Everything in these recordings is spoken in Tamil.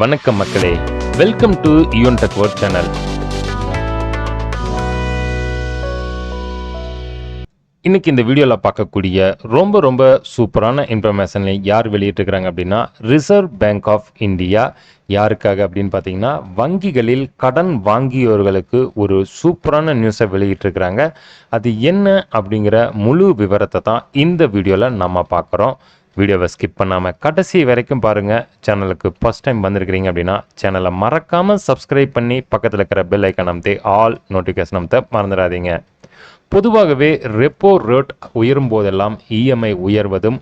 வணக்கம் மக்களே. வெல்கம் டு யூன் டெக்வர்ட் சேனல் இன்னைக்கு இந்த வீடியோவில் பார்க்கக்கூடிய ரொம்ப ரொம்ப சூப்பரான இன்ஃபர்மேஷனை யார் வெளியிட்டிருக்கிறாங்க அப்படின்னா ரிசர்வ் பேங்க் ஆஃப் இந்தியா யாருக்காக அப்படின்னு பார்த்தீங்கன்னா வங்கிகளில் கடன் வாங்கியவர்களுக்கு ஒரு சூப்பரான நியூஸை வெளியிட்டிருக்கிறாங்க. அது என்ன அப்படிங்கிற முழு விவரத்தை தான் இந்த வீடியோவில் நம்ம பார்க்குறோம். வீடியோவை ஸ்கிப் பண்ணாமல் கடைசி வரைக்கும் பாருங்கள் சேனலுக்கு ஃபஸ்ட் டைம் வந்திருக்கிறீங்க அப்படின்னா சேனலை மறக்காமல் சப்ஸ்கிரைப் பண்ணி பக்கத்தில் இருக்கிற பெல் ஐக்கான் அமைத்து ஆல் நோட்டிஃபிகேஷன் அமைத்த மறந்துடாதீங்க. பொதுவாகவே ரெப்போ ரேட் உயரும் போதெல்லாம் இஎம்ஐ உயர்வதும்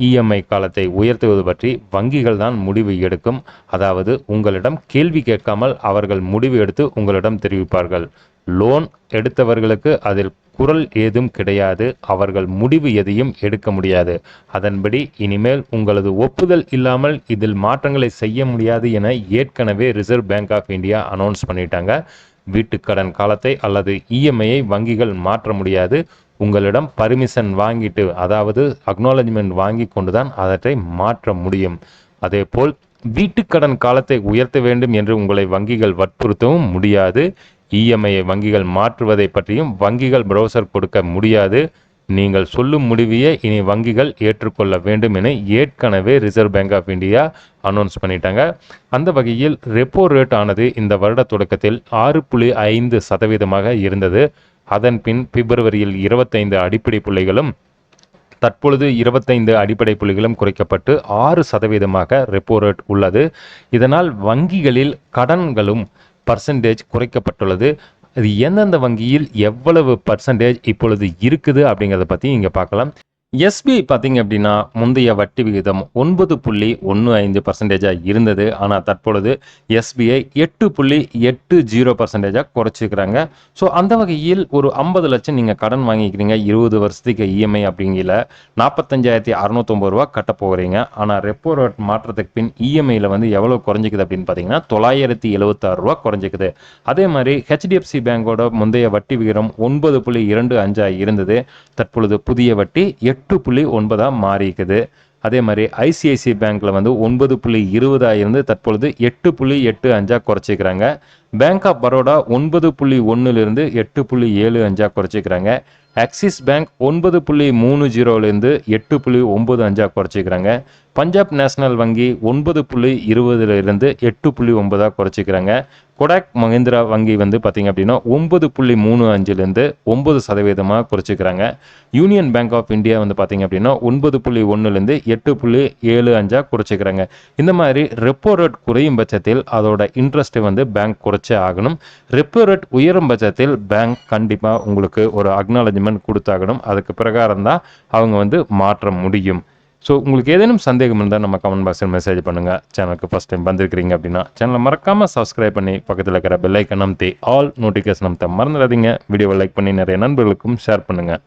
இஎம்ஐ காலத்தை உயர்த்துவது பற்றி வங்கிகள் தான் முடிவு எடுக்கும். அதாவது உங்களிடம் கேள்வி கேட்காமல் அவர்கள் முடிவு எடுத்து உங்களிடம் தெரிவிப்பார்கள். லோன் எடுத்தவர்களுக்கு அதில் குரல் ஏதும் கிடையாது அவர்கள் முடிவு எதையும் எடுக்க முடியாது. அதன்படி இனிமேல் உங்களது ஒப்புதல் இல்லாமல் இதில் மாற்றங்களை செய்ய முடியாது என ஏற்கனவே Reserve Bank of India announce பண்ணிட்டாங்க. வீட்டுக்கடன் காலத்தை அல்லது இஎம்ஐயை வங்கிகள் மாற்ற முடியாது. உங்களிடம் பர்மிஷன் வாங்கிட்டு அதாவது அக்னாலஜ்மெண்ட் வாங்கி கொண்டுதான் அவற்றை மாற்ற முடியும். அதேபோல் வீட்டுக்கடன் காலத்தை உயர்த்த வேண்டும் என்று உங்களை வங்கிகள் வற்புறுத்தவும் முடியாது. இஎம்ஐயை வங்கிகள் மாற்றுவதை பற்றியும் வங்கிகள் ப்ரௌசர் கொடுக்க முடியாது. நீங்கள் சொல்லும் முடிவையே இனி வங்கிகள் ஏற்றுக்கொள்ள வேண்டும் என ஏற்கனவே Reserve Bank of India announce பண்ணிட்டாங்க. அந்த வகையில் ரெப்போ ரேட் ஆனது இந்த வருட தொடக்கத்தில் ஆறு புள்ளி ஐந்து சதவீதமாக இருந்தது. அதன் பின் பிப்ரவரியில் இருபத்தைந்து அடிப்படை புள்ளிகளும் தற்பொழுது இருபத்தைந்து அடிப்படை புள்ளிகளும் குறைக்கப்பட்டு ஆறு சதவீதமாக ரெப்போ ரேட் உள்ளது. இதனால் வங்கிகளில் கடன்களும் பர்சன்டேஜ் குறைக்கப்பட்டுள்ளது. அது எந்தெந்த வங்கியில் எவ்வளவு பர்சன்டேஜ் இப்பொழுது இருக்குது அப்படிங்கிறத பற்றி இங்கே பார்க்கலாம். எஸ்பிஐ பார்த்தீங்க அப்படின்னா முந்தைய வட்டி விகிதம் ஒன்பது புள்ளி ஒன்று ஐந்து பர்சன்டேஜாக இருந்தது. ஆனால் தற்பொழுது எஸ்பிஐ எட்டு புள்ளி எட்டு ஜீரோ பர்சன்டேஜாக குறைச்சிக்கிறாங்க ஸோ அந்த வகையில் ஒரு ஐம்பது லட்சம் நீங்கள் கடன் வாங்கிக்கிறீங்க. இருபது வருஷத்துக்கு இஎம்ஐ அப்படிங்கிற நாற்பத்தஞ்சாயிரத்தி அறநூத்தொம்பது ரூபா கட்ட போகிறீங்க ஆனால் ரெப்போ ரேட் மாற்றத்துக்கு பின் இஎம்ஐயில் வந்து எவ்வளோ குறைஞ்சிக்குது அப்படின்னு பார்த்தீங்கன்னா தொள்ளாயிரத்தி எழுபத்தாறு ரூபா குறைஞ்சிக்குது. அதே மாதிரி ஹெச்டிஎஃப்சி பேங்கோட முந்தைய வட்டி விகிதம் ஒன்பது புள்ளி இரண்டு அஞ்சாக இருந்தது. தற்பொழுது புதிய வட்டி எட்டு எட்டு புள்ளி ஒன்பதாக மாறிக்குது அதே மாதிரி ஐசிஐசிஐ பேங்க்கில் வந்து ஒன்பது புள்ளி இருபதாக இருந்து தற்பொழுது எட்டு புள்ளி எட்டு அஞ்சா குறைச்சிக்கிறாங்க பேங்க் ஆஃப் பரோடா ஒன்பது புள்ளி ஒன்றுலேருந்து எட்டு புள்ளி ஏழு அஞ்சா குறைச்சிக்கிறாங்க ஆக்சிஸ் பேங்க் ஒன்பது புள்ளி மூணு ஜீரோலேருந்து எட்டு புள்ளி ஒம்பது அஞ்சா குறைச்சிக்கிறாங்க பஞ்சாப் நேஷனல் வங்கி ஒன்பது புள்ளி இருபதுலேருந்து எட்டு புள்ளி ஒன்பதாக குறைச்சிக்கிறாங்க கொடாக் மஹிந்திரா வங்கி வந்து பார்த்தீங்க அப்படின்னா ஒன்பது புள்ளி மூணு அஞ்சுலேருந்து ஒன்பது சதவீதமாக குறைச்சிக்கிறாங்க யூனியன் பேங்க் ஆஃப் இந்தியா வந்து பார்த்தீங்க அப்படின்னா ஒன்பது புள்ளி ஒன்றுலேருந்து எட்டு புள்ளி ஏழு அஞ்சா குறைச்சிக்கிறாங்க இந்த மாதிரி ரெப்போ ரேட் குறையும் பட்சத்தில் அதோட இன்ட்ரெஸ்ட்டை வந்து பேங்க் குறைச்சே ஆகணும். ரெப்போ ரேட் உயரும் பட்சத்தில் பேங்க் கண்டிப்பாக உங்களுக்கு ஒரு அக்னாலஜ்மெண்ட் கொடுத்தாகணும். அதுக்கு பிரகாரம் தான் அவங்க வந்து மாற்ற முடியும். ஸோ உங்களுக்கு ஏதேனும் சந்தேகம் இருந்தால் நம்ம கமெண்ட் பாக்ஸில் மெசேஜ் பண்ணுங்கள் சேனலுக்கு ஃபஸ்ட் டைம் வந்திருக்கிறீங்க அப்படின்னா சேனலை மறக்காமல் சப்ஸ்கிரைப் பண்ணி பக்கத்தில் இருக்கிற பெல் ஐக்கன் அமுத்தி ஆல் நோட்டிஃபிகேஷன் அமுத்த மறந்துடாதீங்க. வீடியோவை லைக் பண்ணி நிறைய நண்பர்களுக்கும் ஷேர் பண்ணுங்கள்